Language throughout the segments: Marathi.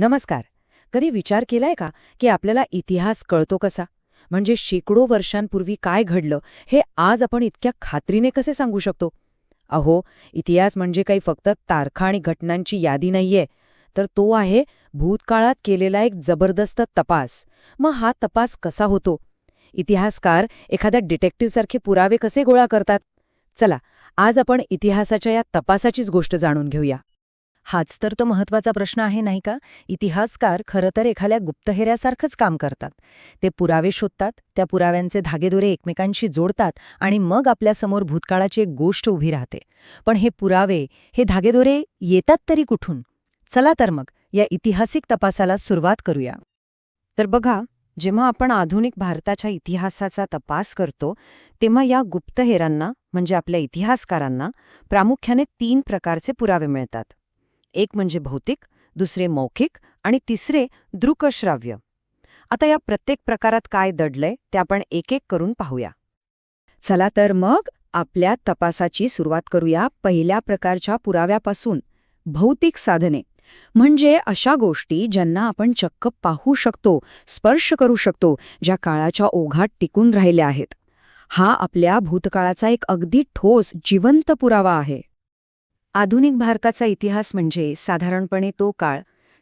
नमस्कार. कधी विचार केलाय का की आपल्याला इतिहास कळतो कसा? म्हणजे शेकडो वर्षांपूर्वी काय घडलं हे आज आपण इतक्या खात्रीने कसे सांगू शकतो? अहो इतिहास म्हणजे काही फक्त तारखा आणि घटनांची यादी नाहीये. तर तो आहे भूतकाळात केलेला एक जबरदस्त तपास. मग हा तपास कसा होतो? इतिहासकार एखाद्या डिटेक्टिव्हसारखे पुरावे कसे गोळा करतात? चला आज आपण इतिहासाच्या या तपासाचीच गोष्ट जाणून घेऊया. हाच तर तो महत्त्वाचा प्रश्न आहे नाही का? इतिहासकार खरं तर एखाद्या गुप्तहेऱ्यासारखंच काम करतात. ते पुरावे शोधतात त्या पुराव्यांचे धागेदोरे एकमेकांशी जोडतात आणि मग आपल्यासमोर भूतकाळाची एक गोष्ट उभी राहते. पण हे पुरावे हे धागेदोरे येतात तरी कुठून? चला तर मग या ऐतिहासिक तपासाला सुरुवात करूया. तर बघा जेव्हा आपण आधुनिक भारताच्या इतिहासाचा तपास करतो तेव्हा या गुप्तहेरांना म्हणजे आपल्या इतिहासकारांना प्रामुख्याने तीन प्रकारचे पुरावे मिळतात. एक म्हणजे भौतिक दुसरे मौखिक आणि तिसरे दृकश्राव्य. आता या प्रत्येक प्रकारात काय दडलंय ते आपण एक एक करून पाहूया. चला तर मग आपल्या तपासाची सुरुवात करूया पहिल्या प्रकारच्या पुराव्यापासून. भौतिक साधने. म्हणजे अशा गोष्टी ज्यांना आपण चक्क पाहू शकतो स्पर्श करू शकतो ज्या काळाच्या ओघात टिकून राहिल्या आहेत. हा आपल्या भूतकाळाचा एक अगदी ठोस जिवंत पुरावा आहे. आधुनिक भारताचा इतिहास म्हणजे साधारणपणे तो काळ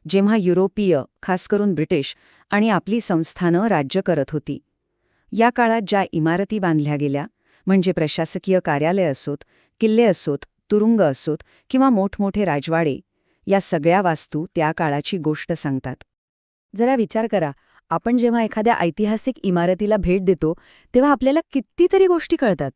जेव्हा युरोपीय खास करून ब्रिटिश आणि आपली संस्थानं राज्य करत होती. या काळात ज्या इमारती बांधल्या गेल्या म्हणजे प्रशासकीय कार्यालय असोत किल्ले असोत तुरुंग असोत किंवा मोठमोठे राजवाडे या सगळ्या वास्तू त्या काळाची गोष्ट सांगतात. जरा विचार करा आपण जेव्हा एखाद्या ऐतिहासिक इमारतीला भेट देतो तेव्हा आपल्याला कितीतरी गोष्टी कळतात.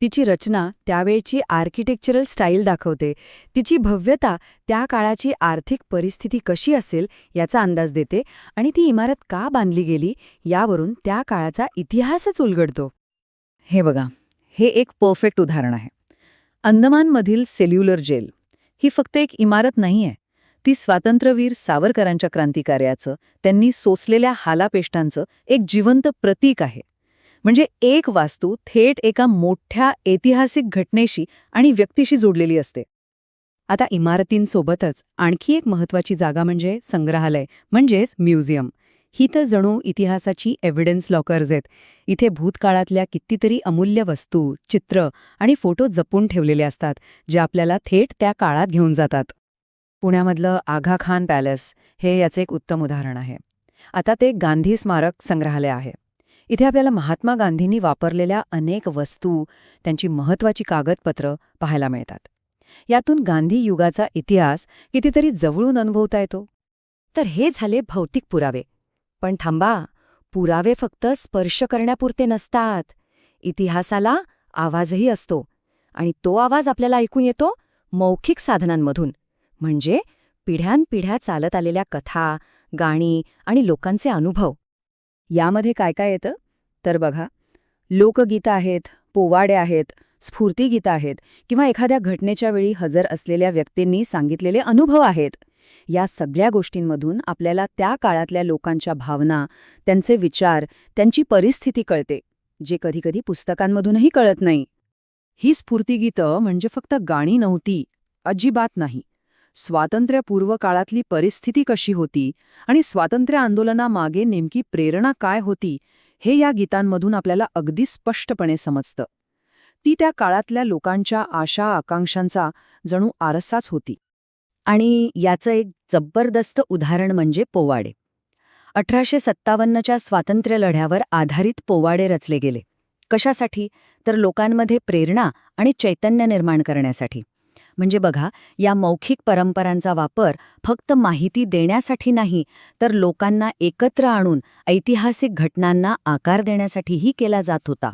तिची रचना त्यावेळची आर्किटेक्चरल स्टाईल दाखवते. तिची भव्यता त्या काळाची आर्थिक परिस्थिती कशी असेल याचा अंदाज देते आणि ती इमारत का बांधली गेली यावरून त्या काळाचा इतिहासच उलगडतो. हे बघा हे एक परफेक्ट उदाहरण आहे. अंदमानमधील सेल्युलर जेल. ही फक्त एक इमारत नाहीये. ती स्वातंत्र्यवीर सावरकरांच्या क्रांतिकार्याचं त्यांनी सोसलेल्या हालापेष्टांचं एक जिवंत प्रतीक आहे. म्हणजे एक वास्तू थेट एका मोठ्या ऐतिहासिक घटनेशी आणि व्यक्तीशी जोडलेली असते. आता इमारतींसोबतच आणखी एक महत्वाची जागा म्हणजे संग्रहालय म्हणजेच म्युझियम. ही तर जणू इतिहासाची एव्हिडन्स लॉकर्स आहेत. इथे भूतकाळातल्या कितीतरी अमूल्य वस्तू चित्र आणि फोटो जपून ठेवलेले असतात जे आपल्याला थेट त्या काळात घेऊन जातात. पुण्यामधलं आघा खान पॅलेस हे याचे एक उत्तम उदाहरण आहे. आता ते गांधी स्मारक संग्रहालय आहे. इथे आपल्याला महात्मा गांधींनी वापरलेल्या अनेक वस्तू त्यांची महत्वाची कागदपत्रं पाहायला मिळतात. यातून गांधी युगाचा इतिहास कितीतरी जवळून अनुभवता येतो. तर हे झाले भौतिक पुरावे. पण थांबा पुरावे फक्त स्पर्श करण्यापुरते नसतात. इतिहासाला आवाजही असतो आणि तो आवाज आपल्याला ऐकून येतो मौखिक साधनांमधून. म्हणजे पिढ्यानपिढ्या चालत आलेल्या कथा गाणी आणि लोकांचे अनुभव. यामध्ये काय काय येतं? तर बघा लोकगीतं आहेत पोवाडे आहेत स्फूर्तीगीतं आहेत किंवा एखाद्या घटनेच्या वेळी हजर असलेल्या व्यक्तींनी सांगितलेले अनुभव आहेत. या सगळ्या गोष्टींमधून आपल्याला त्या काळातल्या लोकांच्या भावना त्यांचे विचार त्यांची परिस्थिती कळते जे कधीकधी पुस्तकांमधूनही कळत नाही. ही स्फूर्तीगीतं म्हणजे फक्त गाणी नव्हती अजिबात नाही. स्वातंत्र्यपूर्व काळातली परिस्थिती कशी होती आणि स्वातंत्र्य आंदोलनामागे नेमकी प्रेरणा काय होती हे या गीतांमधून आपल्याला अगदी स्पष्टपणे समजतं. ती त्या काळातल्या लोकांच्या आशा आकांक्षांचा जणू आरसाच होती. आणि याचं एक जबरदस्त उदाहरण म्हणजे पोवाडे. अठराशे सत्तावन्नच्या स्वातंत्र्य लढ्यावर आधारित पोवाडे रचले गेले. कशासाठी? तर लोकांमध्ये प्रेरणा आणि चैतन्य निर्माण करण्यासाठी. म्हणजे बघा या मौखिक परंपरांचा वापर फक्त माहिती देण्यासाठी नाही तर लोकांना एकत्र आणून ऐतिहासिक घटनांना आकार देण्यासाठीही केला जात होता.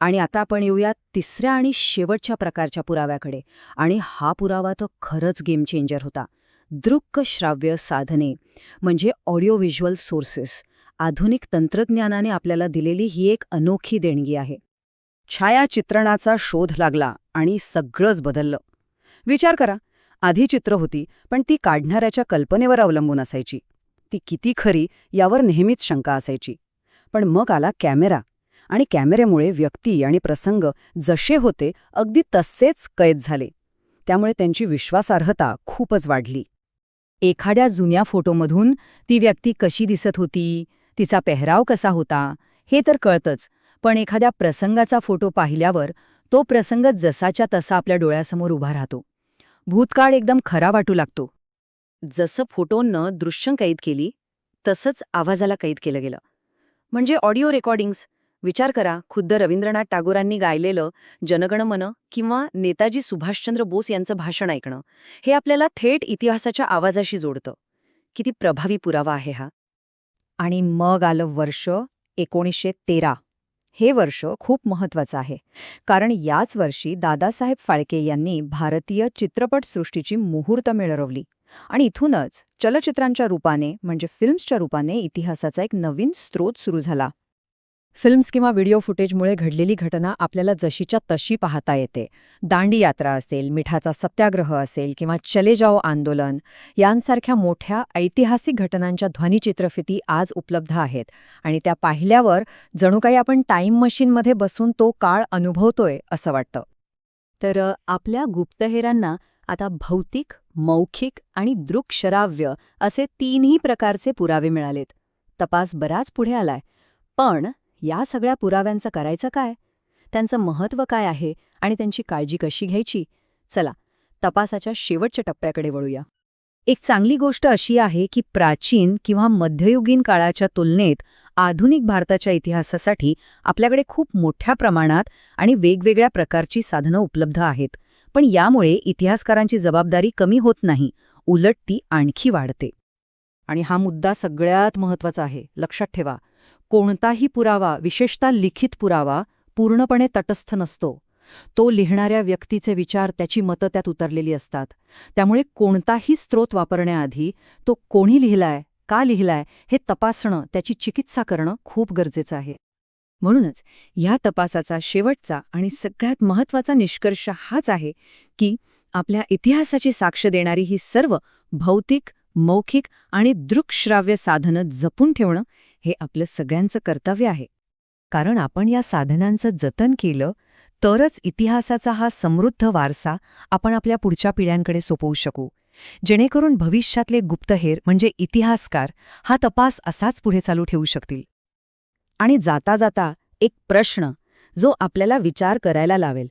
आणि आता आपण येऊया तिसऱ्या आणि शेवटच्या प्रकारच्या पुराव्याकडे. आणि हा पुरावा तो खरंच गेम चेंजर होता. दृक्क श्राव्य साधने म्हणजे ऑडिओ व्हिज्युअल सोर्सेस आधुनिक तंत्रज्ञानाने आपल्याला दिलेली ही एक अनोखी देणगी आहे. छायाचित्रणाचा शोध लागला आणि सगळंच बदललं. विचार करा. आधी चित्र होती पण ती काढणाऱ्याच्या कल्पनेवर अवलंबून असायची. ती किती खरी यावर नेहमीच शंका असायची. पण मग आला कॅमेरा आणि कॅमेऱ्यामुळे व्यक्ती आणि प्रसंग जसे होते अगदी तसेच कैद झाले. त्यामुळे त्यांची विश्वासार्हता खूपच वाढली. एखाद्या जुन्या फोटोमधून ती व्यक्ती कशी दिसत होती तिचा पेहराव कसा होता हे तर कळतंच पण एखाद्या प्रसंगाचा फोटो पाहिल्यावर तो प्रसंग जसाच्या तसा आपल्या डोळ्यासमोर उभा राहतो. भूतकाळ एकदम खरा वाटू लागतो. जसं फोटोनं दृश्य कैद केली तसंच आवाजाला कैद केलं गेलं. म्हणजे ऑडिओ रेकॉर्डिंग्स. विचार करा खुद्द रवींद्रनाथ टागोरांनी गायलेलं जनगणमन किंवा नेताजी सुभाषचंद्र बोस यांचं भाषण ऐकणं हे आपल्याला थेट इतिहासाच्या आवाजाशी जोडतं. किती प्रभावी पुरावा आहे हा. आणि मग आलं वर्ष एकोणीसशे तेरा. हे वर्ष खूप महत्वाचं आहे. कारण याच वर्षी दादासाहेब फाळके यांनी भारतीय चित्रपटसृष्टीची मुहूर्त मिळवली. आणि इथूनच चलचित्रांच्या रूपाने म्हणजे फिल्म्सच्या रूपाने इतिहासाचा एक नवीन स्रोत सुरू झाला. फिल्म्स किंवा व्हिडिओ फुटेजमुळे घडलेली घटना आपल्याला जशीच्या तशी पाहता येते. दांडी यात्रा असेल मिठाचा सत्याग्रह असेल किंवा चले जाओ आंदोलन यांसारख्या मोठ्या ऐतिहासिक घटनांच्या ध्वनिचित्रफिती आज उपलब्ध आहेत. आणि त्या पाहिल्यावर जणू काही आपण टाईम मशीनमध्ये बसून तो काळ अनुभवतोय असं वाटतं. तर आपल्या गुप्तहेरांना आता भौतिक मौखिक आणि दृक्श्राव्य असे तीनही प्रकारचे पुरावे मिळालेत. तपास बराच पुढे आलाय. पण या सगळ्या पुराव्यांचं करायचं काय? त्यांचं महत्त्व काय आहे आणि त्यांची काळजी कशी घ्यायची? चला तपासाच्या शेवटच्या टप्प्याकडे वळूया. एक चांगली गोष्ट अशी आहे की प्राचीन किंवा मध्ययुगीन काळाच्या तुलनेत आधुनिक भारताच्या इतिहासासाठी आपल्याकडे खूप मोठ्या प्रमाणात आणि वेगवेगळ्या प्रकारची साधनं उपलब्ध आहेत. पण यामुळे इतिहासकारांची जबाबदारी कमी होत नाही उलट ती आणखी वाढते. आणि हा मुद्दा सगळ्यात महत्त्वाचा आहे लक्षात ठेवा. कोणताही पुरावा विशेषतः लिखित पुरावा पूर्णपणे तटस्थ नसतो. तो लिहिणाऱ्या व्यक्तीचे विचार त्याची मतं त्यात उतरलेली असतात. त्यामुळे कोणताही स्रोत वापरण्याआधी तो कोणी लिहिलाय का लिहिलाय हे तपासणं त्याची चिकित्सा करणं खूप गरजेचं आहे. म्हणूनच ह्या तपासाचा शेवटचा आणि सगळ्यात महत्त्वाचा निष्कर्ष हाच आहे की आपल्या इतिहासाची साक्ष देणारी ही सर्व भौतिक मौखिक आणि दृक्श्राव्य साधनं जपून ठेवणं हे आपलं सगळ्यांचं कर्तव्य आहे. कारण आपण या साधनांचं जतन केलं तरच इतिहासाचा हा समृद्ध वारसा आपण आपल्या पुढच्या पिढ्यांकडे सोपवू शकू. जेणेकरून भविष्यातले गुप्तहेर म्हणजे इतिहासकार हा तपास असाच पुढे चालू ठेवू शकतील. आणि जाता जाता एक प्रश्न जो आपल्याला विचार करायला लावेल.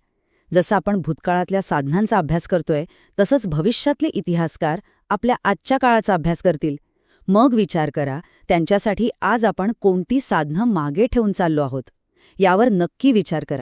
जसं आपण भूतकाळातल्या साधनांचा अभ्यास करतोय तसंच भविष्यातले इतिहासकार आपल्या आजच्या काळाचा अभ्यास करतील. मग विचार करा त्यांच्यासाठी आज आपण कोणती साधनं मागे ठेवून चाललो आहोत यावर नक्की विचार करा.